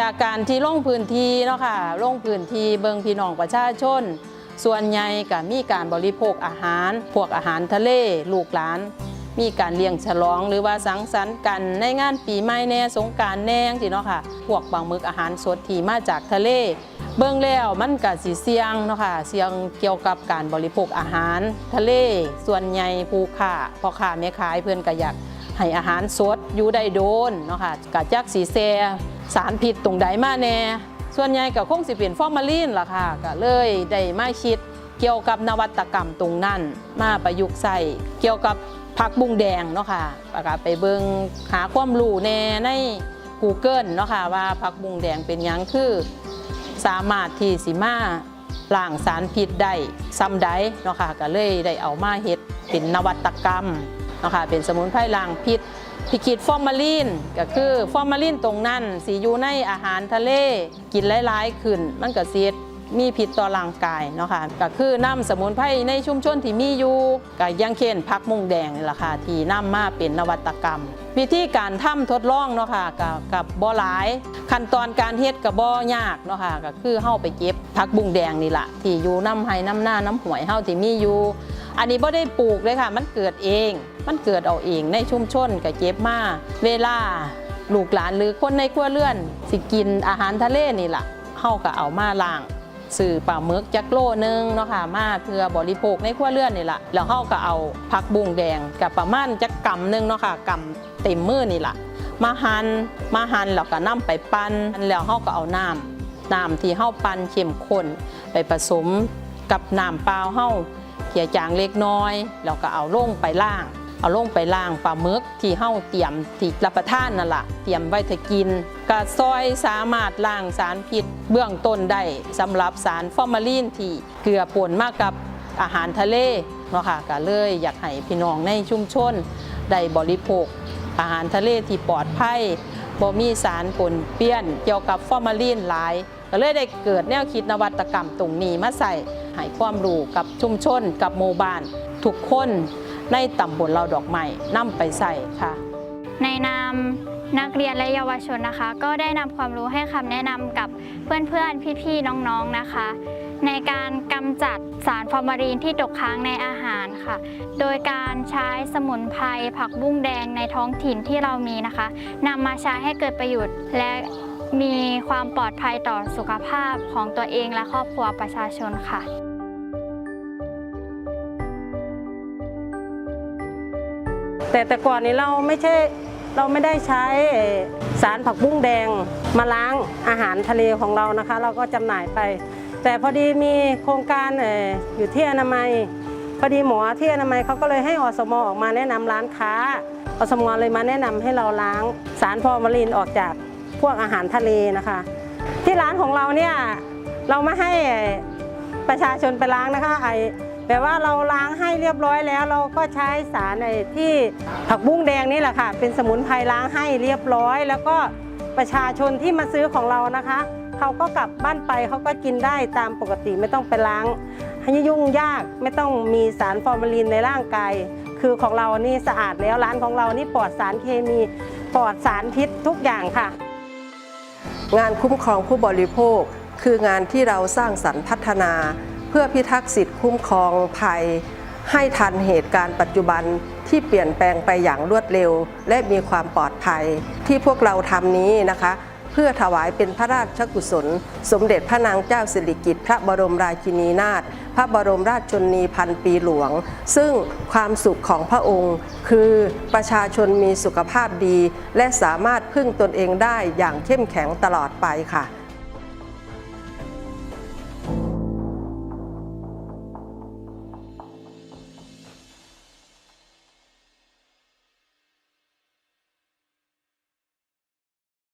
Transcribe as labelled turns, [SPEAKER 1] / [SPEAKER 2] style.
[SPEAKER 1] จากการที่ลงพื้นที่เนาะค่ะลงพื้นที่เบิงพี่น้องประชาชน ส่วนใหญ่ก็มีการบริโภคอาหาร พวกอาหารทะเลลูกหลาน มีการเลี้ยงฉลองหรือว่าสังสรรค์กันในงานปีใหม่แน่สงการแน่จังซี่เนาะค่ะ พวกบางมึกอาหารสดที่มาจากทะเล เบิ่งแล้วมันก็สิเสียงเนาะค่ะเสียงเกี่ยวกับการบริโภคอาหารทะเล ส่วนใหญ่ผู้ค้าพ่อค้าแม่ขายเพิ่อนก็อยากให้อาหารสดอยู่ได้โดนเนาะค่ะกะจักสีแซ สารพิษตรงใดมาแน่ ส่วนใหญ่ก็คงสิเป็นฟอร์มาลีนล่ะค่ะก็เลยได้มาคิดเกี่ยวกับนวัตกรรมตรงนั้น มาประยุกต์ใส่เกี่ยวกับผักบุ้งแดงเนาะค่ะก็ไปเบิงหาความรู้แน่ใน Google เนาะค่ะว่าผักบุ้งแดงเป็นยังคือ สามารถที่สิมาล้างสารพิษได้ซ้ำใดเนาะค่ะก็เลยได้เอามาเฮ็ดเป็นนวัตกรรมเนาะค่ะเป็นสมุนไพรล้างพิษ พิคิดฟอร์มาลีนก็คือฟอร์มาลีนตรงนั้นสีอยู่ในอาหารทะเลกินหลายๆขึ้น มันก็เสียดมีพิษต่อร่างกายเนาะค่ะก็คือน้ำสมุนไพรในชุมชนที่มีอยู่ก็ยังเช่นผักมุงแดงนี่แหละค่ะที่นำมาเป็นนวัตกรรม วิธีการทำทดลองเนาะค่ะกับกับบ่หลาย ขั้นตอนการเฮ็ดกับบ่ยากเนาะค่ะก็คือเฮาไปเก็บผักบุ้งแดงนี่ละที่อยู่น้ำไห้น้ำหน้าน้ำหวยเฮาที่มีอยู่ อันนี้บ่ได้ปลูกเลยค่ะ มันเกิดเอง มันเกิดเอาเองในชุมชนก็เก็บมาเวลาลูกหลานหรือคนในครัวเรือน สิกินอาหารทะเลนี่ล่ะเฮาก็เอามาล้างสื่อปลาหมึกจักโลนึงเนาะค่ะมาเพื่อบริโภคในครัวเรือนนี่แหละแล้วเขาก็เอาผักบุ้งแดงกับประมาณจักกำหนึงเนาะค่ะกำเต็มมือนี่แหละมาหันมาหันแล้วก็นํไปปั้นแล้วเขาก็เอาน้ำน้ำที่เขาปั้นเข้มข้นไปผสมกับน้ำเปล่าเขา ขี่ยจางเล็กน้อยแล้วก็เอาลงไปล่าง เอาลงไปล่างปลาหมึกที่เฮาเตรียมที่รับประทานนั่นล่ะเตรียมไว้ถ้ากินกะซอยสามารถล้างสารพิษเบื้องต้นได้สำหรับสารฟอร์มาลีนที่เกลือป่นมากกับอาหารทะเลเนาะค่ะก็เลยอยากให้พี่น้องในชุมชนได้บริโภค อาหารทะเลที่ปลอดภัยบ่มีสารปนเปื้อนเกี่ยวกับฟอร์มาลีนหลาย ก็เลยได้เกิดแนวคิดนวัตกรรมตรงนี้มาใส่ ให้ความรู้กับชุมชน กับหมู่บ้าน ทุกคนในตำบลเราดอกไม้นำไปใส่ค่ะ
[SPEAKER 2] ในนามนักเรียนและเยาวชนนะคะ ก็ได้นำความรู้ให้คำแนะนำกับเพื่อนๆ พี่ๆ น้องๆ นะคะ ในการกำจัดสารฟอร์มาลีนที่ตกค้างในอาหารค่ะ โดยการใช้สมุนไพรผักบุ้งแดงในท้องถิ่นที่เรามีนะคะนำมาใช้ให้เกิดประโยชน์และ มีความปลอดภัยต่อสุขภาพของตัวเองและครอบครัวประชาชนค่ะ
[SPEAKER 3] แต่แต่ก่อนนี้เราไม่ใช่เราไม่ได้ใช้สารผักบุ้งแดงมาล้างอาหารทะเลของเรานะคะ เราก็จำหน่ายไป แต่พอดีมีโครงการอยู่ที่อนามัย พอดีหมอที่อนามัยเขาก็เลยให้อสมออกมาแนะนำร้านค้าอสมอเลยมาแนะนำให้เราล้างสารฟอร์มาลีนออกจาก พวกอาหารทะเลนะคะ ที่ร้านของเราเนี่ยเราไม่ให้ประชาชนไปล้างนะคะไอแต่ว่าเราล้างให้เรียบร้อยแล้ว เราก็ใช้สารไอที่ผักบุ้งแดงนี่แหละค่ะ เป็นสมุนไพรล้างให้เรียบร้อย แล้วก็ประชาชนที่มาซื้อของเรานะคะเขาก็กลับบ้านไปเขาก็กินได้ตามปกติไม่ต้องไปล้างให้ยุ่งยากไม่ต้องมีสารฟอร์มาลีนในร่างกาย คือของเรานี่สะอาดแล้วร้านของเรานี่ปลอดสารเคมีปลอดสารพิษทุกอย่างค่ะ
[SPEAKER 4] งานคุ้มครองผู้บริโภค คืองานที่เราสร้างสรรค์พัฒนา เพื่อพิทักษ์สิทธิคุ้มครองภัย ให้ทันเหตุการณ์ปัจจุบันที่เปลี่ยนแปลงไปอย่างรวดเร็ว และมีความปลอดภัย ที่พวกเราทำนี้นะคะ เพื่อถวายเป็นพระราชกุศล สมเด็จพระนางเจ้าสิริกิติ์พระบรมราชินีนาถพระบรมราชชนนีพันปีหลวง ซึ่งความสุขของพระองค์ คือประชาชนมีสุขภาพดี และสามารถพึ่งตนเองได้อย่างเข้มแข็งตลอดไปค่ะ